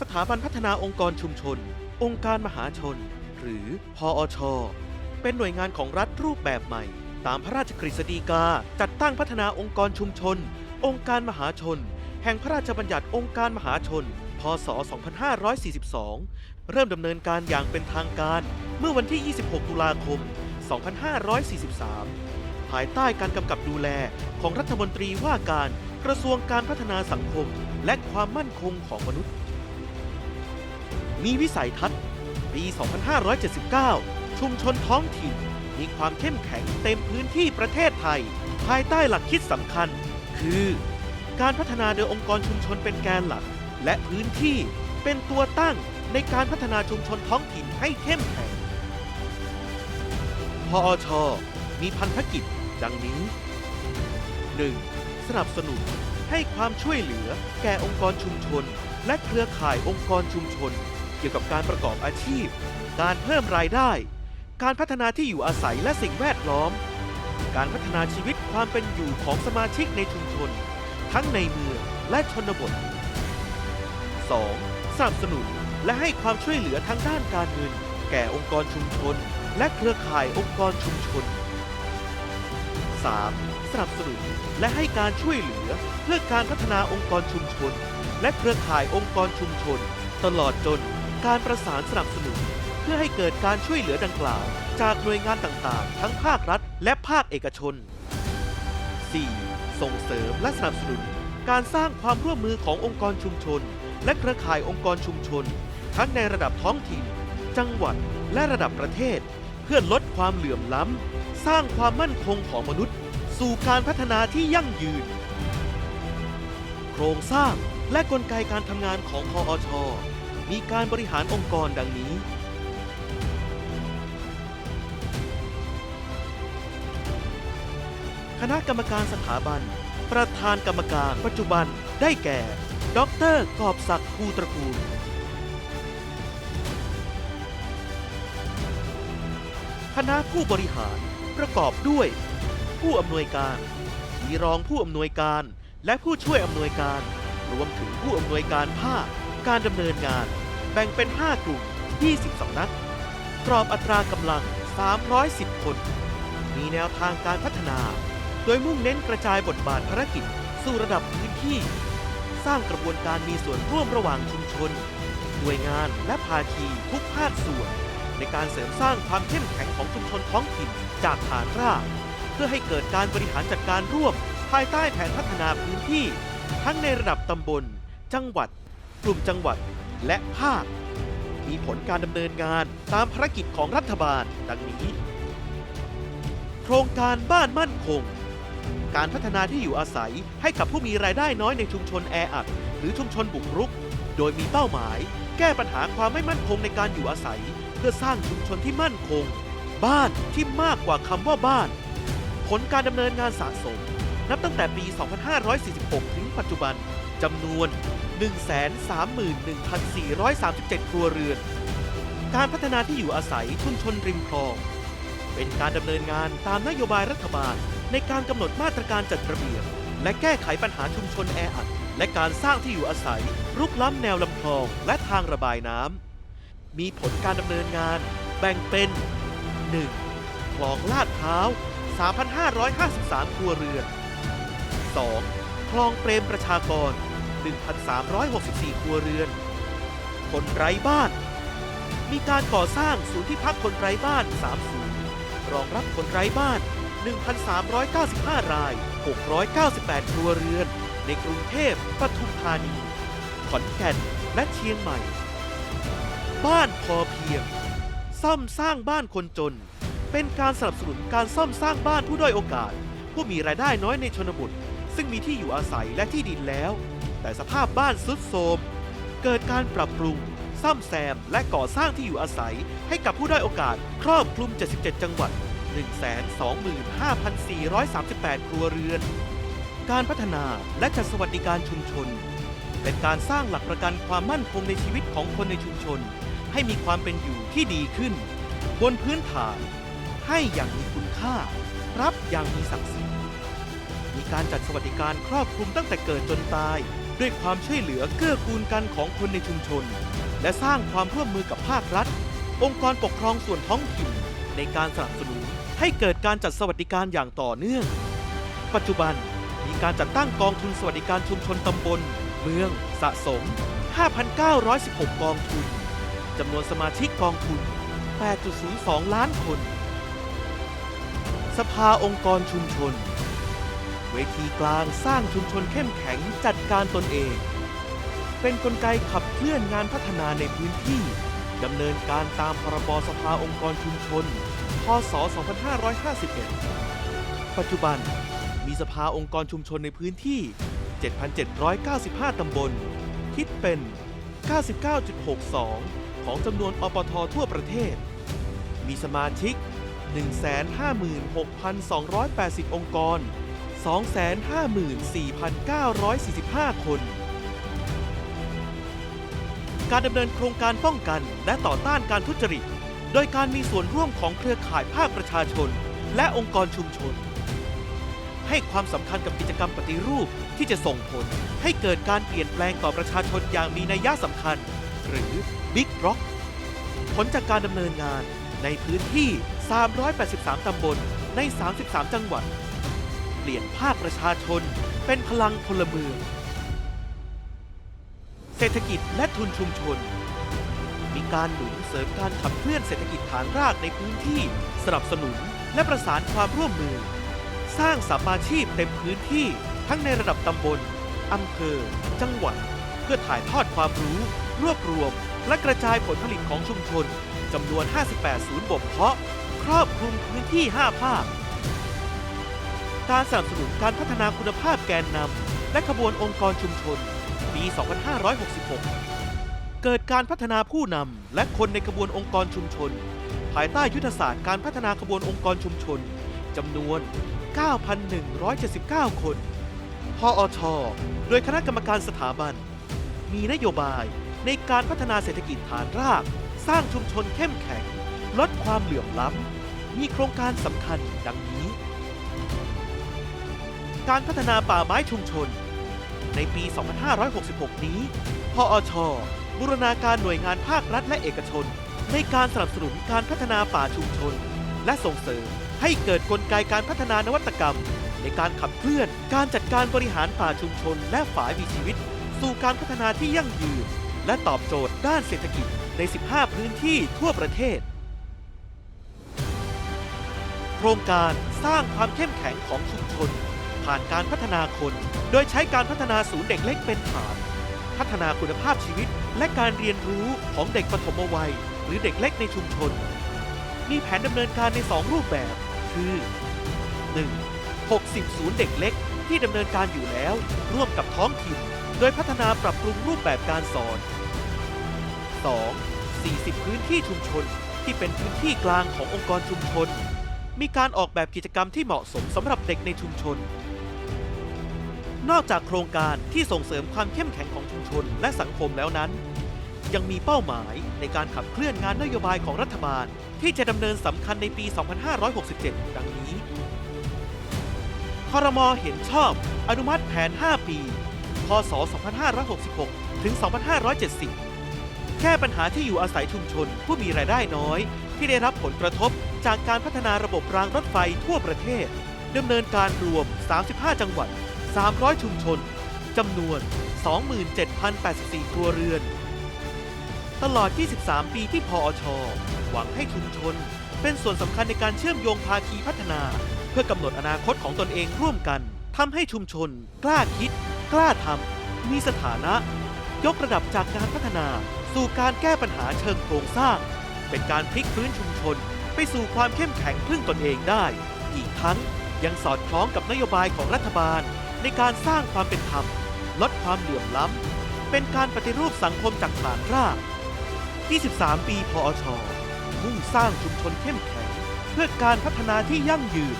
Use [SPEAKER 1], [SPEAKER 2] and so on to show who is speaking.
[SPEAKER 1] สถาบันพัฒนาองค์กรชุมชน องค์การมหาชน หรือพออช เป็นหน่วยงานของรัฐรูปแบบใหม่ ตามพระราชกฤษฎีกา จัดตั้งพัฒนาองค์กรชุมชน องค์การมหาชน แห่งพระราชบัญญัติองค์การมหาชน พศ 2542 เริ่มดำเนินการอย่างเป็นทางการ เมื่อวันที่ 26 ตุลาคม 2543 ภายใต้การกำกับดูแลของรัฐมนตรีว่าการกระทรวงการพัฒนาสังคม และความมั่นคงของมนุษย์ มีวิสัยทัศน์ ปี 2579 ชุมชนท้องถิ่น มีความเข้มแข็งเต็มพื้นที่ประเทศไทย ภายใต้หลักคิดสำคัญ คือ การพัฒนาโดยองค์กรชุมชนเป็นแกนหลัก และพื้นที่เป็นตัวตั้งในการพัฒนาชุมชนท้องถิ่นให้เข้มแข็ง พออชมีพันธกิจดังนี้ 1. สนับสนุนให้ความช่วยเหลือแก่องค์กรชุมชน และเครือข่ายองค์กรชุมชน เกี่ยวกับการประกอบอาชีพ การเพิ่มรายได้ การพัฒนาที่อยู่อาศัยและสิ่งแวดล้อม การพัฒนาชีวิตความเป็นอยู่ของสมาชิกในชุมชน ทั้งในเมืองและชนบท 2. สนับสนุนและให้ความช่วยเหลือทางด้านการเงิน แก่องค์กรชุมชน และเครือข่ายองค์กรชุมชน 3. สนับสนุนและให้การช่วยเหลือเพื่อการพัฒนาองค์กรชุมชน และเครือข่ายองค์กรชุมชน ตลอดจน การประสานสนับสนุน เพื่อให้เกิดการช่วยเหลือดังกล่าว จากหน่วยงานต่างๆ ทั้งภาครัฐ และภาคเอกชน 4. ส่งเสริมและสนับสนุน การสร้างความร่วมมือขององค์กรชุมชน และเครือข่ายองค์กรชุมชน ทั้งในระดับท้องถิ่น จังหวัดและระดับประเทศ เพื่อลดความเหลื่อมล้ำ สร้างความมั่นคงของมนุษย์ สู่การพัฒนาที่ยั่งยืน โครงสร้างและกลไกการทำงานของพออช มีการบริหารองค์กรดังนี้ คณะกรรมการสถาบัน ประธานกรรมการปัจจุบันได้แก่ ดรกอบศักดิ์ภูตระกูล คณะผู้บริหารประกอบด้วย ผู้อำนวยการ มีรองผู้อำนวยการและผู้ช่วยอำนวยการ รวมถึงผู้อำนวยการภาค การดำเนินงาน แบ่งเป็น 5 กลุ่ม 20สำนัก กรอบอัตรากำลัง 310 คน มีแนวทางการพัฒนา โดยมุ่งเน้นกระจายบทบาทภารกิจ สู่ระดับพื้นที่ สร้างกระบวนการมีส่วนร่วมระหว่างชุมชน หน่วยงานและภาคีทุกภาคส่วน ในการเสริมสร้างความเข้มแข็งของชุมชนท้องถิ่นจากฐานรากเพื่อให้เกิดการบริหารจัดการร่วม ภายใต้แผนพัฒนาพื้นที่ ทั้งในระดับตำบล จังหวัด กลุ่มจังหวัด และภาค มีผลการดำเนินงานตามภารกิจของรัฐบาลดังนี้ โครงการบ้านมั่นคง การพัฒนาที่อยู่อาศัยให้กับผู้มีรายได้น้อยในชุมชนแออัด หรือชุมชนบุกรุก โดยมีเป้าหมาย แก้ปัญหาความไม่มั่นคงในการอยู่อาศัย เพื่อสร้างชุมชนที่มั่นคง บ้านที่มากกว่าคำว่าบ้าน ผลการดำเนินงานสะสม นับตั้งแต่ปี 2546 ถึงปัจจุบัน จำนวน 131,437 ครัวเรือน การพัฒนาที่อยู่อาศัยชุมชนริมคลอง เป็นการดำเนินงานตามนโยบายรัฐบาล ในการกำหนดมาตรการจัดระเบียบ และแก้ไขปัญหาชุมชนแออัด และการสร้างที่อยู่อาศัยรุกล้ำแนวลำคลองและทางระบายน้ำ มีผลการดำเนินงาน แบ่งเป็น 1. คลองลาดพร้าว 3,553 ครัวเรือน 2. คลองเปรมประชากร 1,364 ครัวเรือน คนไร้บ้าน มีการก่อสร้างศูนย์ที่พักคนไร้บ้าน 3 ศูนย์รองรับคนไร้บ้าน 1,395 ราย 698 ครัวเรือน ในกรุงเทพปทุมธานี ขอนแก่น และเชียงใหม่ บ้านพอเพียง ซ่อมสร้างบ้านคนจน เป็นการสนับสนุนการซ่อมสร้างบ้านผู้ด้อยโอกาส ผู้มีรายได้น้อยในชนบท ซึ่งมีที่อยู่อาศัยและที่ดินแล้ว แต่สภาพบ้านทรุดโทรมเกิดการปรับปรุง ซ่อมแซม และก่อสร้างที่อยู่อาศัย ให้กับผู้ได้โอกาส ครอบคลุม 77 จังหวัด 125,438 ครัวเรือน การพัฒนาและจัดสวัสดิการชุมชน เป็นการสร้างหลักประกันความมั่นคงในชีวิตของคนในชุมชน ให้มีความเป็นอยู่ที่ดีขึ้น บนพื้นฐาน ให้อย่างมีคุณค่า รับอย่างมีศักดิ์ศรี มีการจัดสวัสดิการครอบคลุมตั้งแต่เกิดจนตาย ด้วยความช่วยเหลือเกื้อกูลกันของคนในชุมชน และสร้างความร่วมมือกับภาครัฐ องค์กรปกครองส่วนท้องถิ่น ในการสนับสนุนให้เกิดการจัดสวัสดิการอย่างต่อเนื่อง ปัจจุบันมีการจัดตั้งกองทุนสวัสดิการชุมชนตำบล เมืองสะสม 5,916 กองทุนจำนวนสมาชิกกองทุน 8.02 ล้านคน สภาองค์กรชุมชน เวทีกลางสร้างชุมชนเข้มแข็งจัดการตนเอง เป็นกลไกขับเคลื่อนงานพัฒนาในพื้นที่ดำเนินการตามพรบสภาองค์กรชุมชน พศ 2551 ปัจจุบันมีสภาองค์กรชุมชนในพื้นที่ 7,795 ตำบล คิดเป็น 99.62 ของจำนวนอปททั่วประเทศ มีสมาชิก 156,280 องค์กร 254,945 คน การดำเนินโครงการป้องกันและต่อต้านการทุจริต โดยการมีส่วนร่วมของเครือข่ายภาคประชาชน และองค์กรชุมชน ให้ความสำคัญกับกิจกรรมปฏิรูปที่จะส่งผลให้เกิดการเปลี่ยนแปลงต่อประชาชนอย่างมีนัยสำคัญ หรือ Big Rock ผลจากการดำเนินงานในพื้นที่ 383 ตำบล ใน 33 จังหวัด ลี่ยนภาคประชาชน เป็นพลังพลเมือง เศรษฐกิจและทุนชุมชน มีการหนุนเสริมการขับเคลื่อนเศรษฐกิจฐานรากในพื้นที่สนับสนุนและประสานความร่วมมือ สร้างสัมมาชีพเต็มพื้นที่ทั้งในระดับตำบลอำเภอ จังหวัด เพื่อถ่ายทอดความรู้ รวบรวม และกระจายผลผลิตของชุมชนจำนวน 58 ศูนย์บ่มเพาะ ครอบคลุมพื้นที่ 5 ภาค การสนับสนุนการพัฒนาคุณภาพแกนนำและขบวนองค์กรชุมชน ปี 2566 เกิดการพัฒนาผู้นำและคนในขบวนองค์กรชุมชน ภายใต้ยุทธศาสตร์การพัฒนาขบวนองค์กรชุมชนจำนวน 9,179 คน พออช โดยคณะกรรมการสถาบัน มีนโยบายในการพัฒนาเศรษฐกิจฐานราก สร้างชุมชนเข้มแข็ง ลดความเหลื่อมล้ำ มีโครงการสำคัญดังนี้ การพัฒนาป่าไม้ชุมชน ในปี 2566 นี้ พออช บูรณาการหน่วยงานภาครัฐและเอกชน ในการสนับสนุนการพัฒนาป่าชุมชน และส่งเสริมให้เกิดกลไกการพัฒนานวัตกรรม ในการขับเคลื่อนการจัดการบริหารป่าชุมชน และฝ่ายมีชีวิต สู่การพัฒนาที่ยั่งยืน และตอบโจทย์ด้านเศรษฐกิจใน 15 พื้นที่ทั่วประเทศ โครงการสร้างความเข้มแข็งของชุมชน ผ่านการพัฒนาคน โดยใช้การพัฒนาศูนย์เด็กเล็กเป็นฐาน พัฒนาคุณภาพชีวิต และการเรียนรู้ของเด็กปฐมวัย หรือเด็กเล็กในชุมชน มีแผนดำเนินการใน 2 รูปแบบ คือ 1. 60 ศูนย์เด็กเล็กที่ดำเนินการอยู่แล้ว ร่วมกับท้องถิ่น โดยพัฒนาปรับปรุงรูปแบบการสอน 2. 40 พื้นที่ชุมชนที่เป็นพื้นที่กลางขององค์กรชุมชน มีการออกแบบกิจกรรมที่เหมาะสมสำหรับเด็กในชุมชน นอกจากโครงการที่ส่งเสริมความเข้มแข็งของชุมชนและสังคมแล้วนั้น ยังมีเป้าหมายในการขับเคลื่อนงานนโยบายของรัฐบาล ที่จะดำเนินสำคัญในปี 2567 ดังนี้คอรมอเห็นชอบ อนุมัติแผน 5 ปี พศ 2566 ถึง 2570 แก้ปัญหาที่อยู่อาศัยชุมชนผู้มีรายได้น้อย ที่ได้รับผลกระทบจากการพัฒนาระบบรางรถไฟทั่วประเทศดำเนินการรวม 35 จังหวัด 300 ชุมชน จำนวน 27,084 ครัวเรือน ตลอด 23 ปีที่พออช หวังให้ชุมชน เป็นส่วนสำคัญในการเชื่อมโยงภาคีพัฒนา เพื่อกำหนดอนาคตของตนเองร่วมกันทำให้ชุมชน กล้าคิด กล้าทำมีสถานะ ยกระดับจากการพัฒนา สู่การแก้ปัญหาเชิงโครงสร้าง เป็นการพลิกฟื้นชุมชน ไปสู่ความเข้มแข็งพึ่งตนเองได้ อีกทั้งยังสอดคล้องกับนโยบายของรัฐบาล ในการสร้างความเป็นธรรม ลดความเหลื่อมล้ำ เป็นการปฏิรูปสังคมจากฐานราก 23 ปีพออชมุ่งสร้างชุมชนเข้มแข็ง เพื่อการพัฒนาที่ยั่งยืน